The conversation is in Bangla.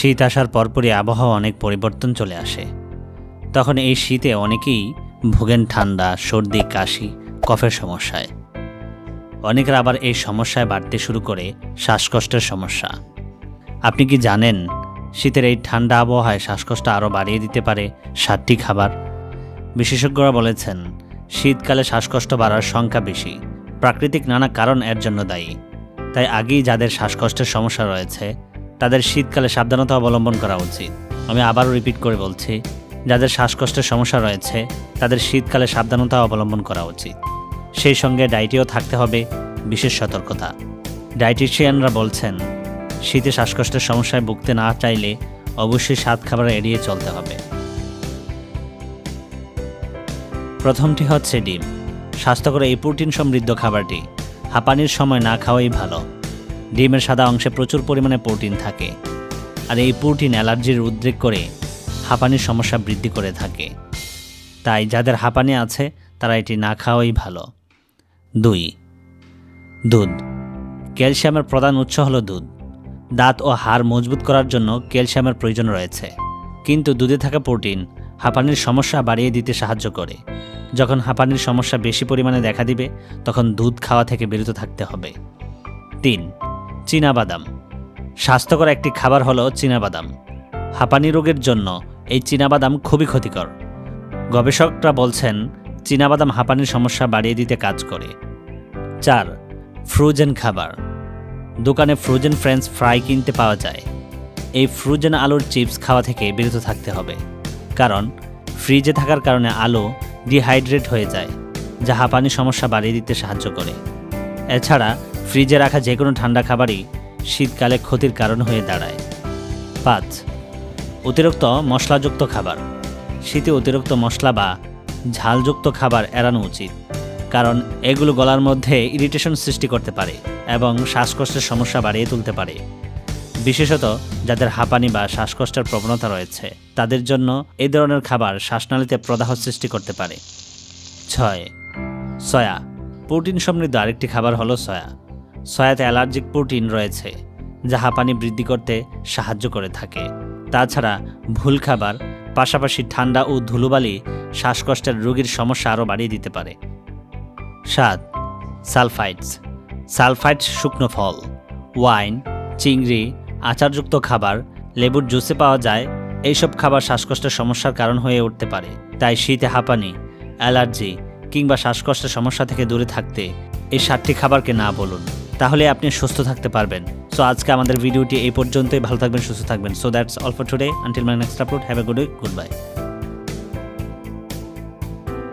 শীত আসার পরপরই আবহাওয়া অনেক পরিবর্তন চলে আসে। তখন এই শীতে অনেকেই ভোগেন ঠান্ডা, সর্দি, কাশি, কফের সমস্যায়। অনেকের আবার এই সমস্যায় বাড়তে শুরু করে শ্বাসকষ্টের সমস্যা। আপনি কি জানেন, শীতের এই ঠান্ডা আবহাওয়ায় শ্বাসকষ্ট আরও বাড়িয়ে দিতে পারে সাতটি খাবার? বিশেষজ্ঞরা বলেছেন, শীতকালে শ্বাসকষ্ট বাড়ার সংখ্যা বেশি। প্রাকৃতিক নানা কারণ এর জন্য দায়ী। তাই আগেই যাদের শ্বাসকষ্টের সমস্যা রয়েছে তাদের শীতকালে সাবধানতা অবলম্বন করা উচিত। আমি আবারও রিপিট করে বলছি, যাদের শ্বাসকষ্টের সমস্যা রয়েছে, তাদের শীতকালে সাবধানতা অবলম্বন করা উচিত। সেই সঙ্গে ডায়েটেও থাকতে হবে, বিশেষ সতর্কতা। ডায়েটিশিয়ানরা বলছেন, শীতে শ্বাসকষ্টের সমস্যায় ভুগতে না চাইলে অবশ্যই স্বাদ খাবার এড়িয়ে চলতে হবে। প্রথমটি হচ্ছে ডিম। স্বাস্থ্যকর এই প্রোটিন সমৃদ্ধ খাবারটি হাঁপানির সময় না খাওয়াই ভালো। ডিমের সাদা অংশে প্রচুর পরিমাণে প্রোটিন থাকে আর এই প্রোটিন অ্যালার্জির উদ্রেক করে হাঁপানির সমস্যা বৃদ্ধি করে থাকে। তাই যাদের হাঁপানি আছে, তারা এটি না খাওয়াই ভালো। দুই, দুধ। ক্যালসিয়ামের প্রধান উৎস হল দুধ। দাঁত ও হাড় মজবুত করার জন্য ক্যালসিয়ামের প্রয়োজন রয়েছে। কিন্তু দুধে থাকা প্রোটিন হাঁপানির সমস্যা বাড়িয়ে দিতে সাহায্য করে। যখন হাঁপানির সমস্যা বেশি পরিমাণে দেখা দিবে, তখন দুধ খাওয়া থেকে বিরত থাকতে হবে। তিন চীনাবাদাম। স্বাস্থ্যকর একটি খাবার হলো চীনাবাদাম। হাঁপানি রোগের জন্য এই চীনাবাদাম খুবই ক্ষতিকর। গবেষকরা বলছেন, চীনাবাদাম হাঁপানির সমস্যা বাড়িয়ে দিতে কাজ করে। চার, ফ্রোজেন খাবার। দোকানে ফ্রোজেন ফ্রেঞ্চ ফ্রাই কিনতে পাওয়া যায়। এই ফ্রোজেন আলুর চিপস খাওয়া থেকে বিরত থাকতে হবে। কারণ, ফ্রিজে থাকার কারণে আলু ডিহাইড্রেট হয়ে যায়, যা হাঁপানির সমস্যা বাড়িয়ে দিতে সাহায্য করে। এছাড়া ফ্রিজে রাখা যে কোনো ঠান্ডা খাবারই শীতকালে ক্ষতির কারণ হয়ে দাঁড়ায়। পাঁচ, অতিরিক্ত মশলাযুক্ত খাবার। শীতে অতিরিক্ত মশলা বা ঝালযুক্ত খাবার এড়ানো উচিত, কারণ এগুলো গলার মধ্যে ইরিটেশন সৃষ্টি করতে পারে এবং শ্বাসকষ্টের সমস্যা বাড়িয়ে তুলতে পারে। বিশেষত যাদের হাঁপানি বা শ্বাসকষ্টের প্রবণতা রয়েছে, তাদের জন্য এই ধরনের খাবার শ্বাসনালীতে প্রদাহ সৃষ্টি করতে পারে। ছয়, সয়া। প্রোটিন সমৃদ্ধ আরেকটি খাবার হলো সয়া। সয়াতে অ্যালার্জিক প্রোটিন রয়েছে, যা হাঁপানি বৃদ্ধি করতে সাহায্য করে থাকে। তাছাড়া ভুল খাবার, পাশাপাশি ঠান্ডা ও ধুলোবালি শ্বাসকষ্টের রোগীর সমস্যা আরও বাড়িয়ে দিতে পারে। সাত সালফাইটস সালফাইড শুকনো ফল, ওয়াইন, চিংড়ি, আচারযুক্ত খাবার, লেবুর জুসে পাওয়া যায়, এইসব খাবার শ্বাসকষ্টের সমস্যার কারণ হয়ে উঠতে পারে। তাই শীতে হাঁপানি, অ্যালার্জি কিংবা শ্বাসকষ্টের সমস্যা থেকে দূরে থাকতে এই সাতটি খাবারকে না বলুন। তাহলে আপনি সুস্থ থাকতে পারবেন। সো আজকে আমাদের ভিডিওটি এই পর্যন্তই। ভালো থাকবেন, সুস্থ থাকবেন। So that's all for today until my next upload have a good week good bye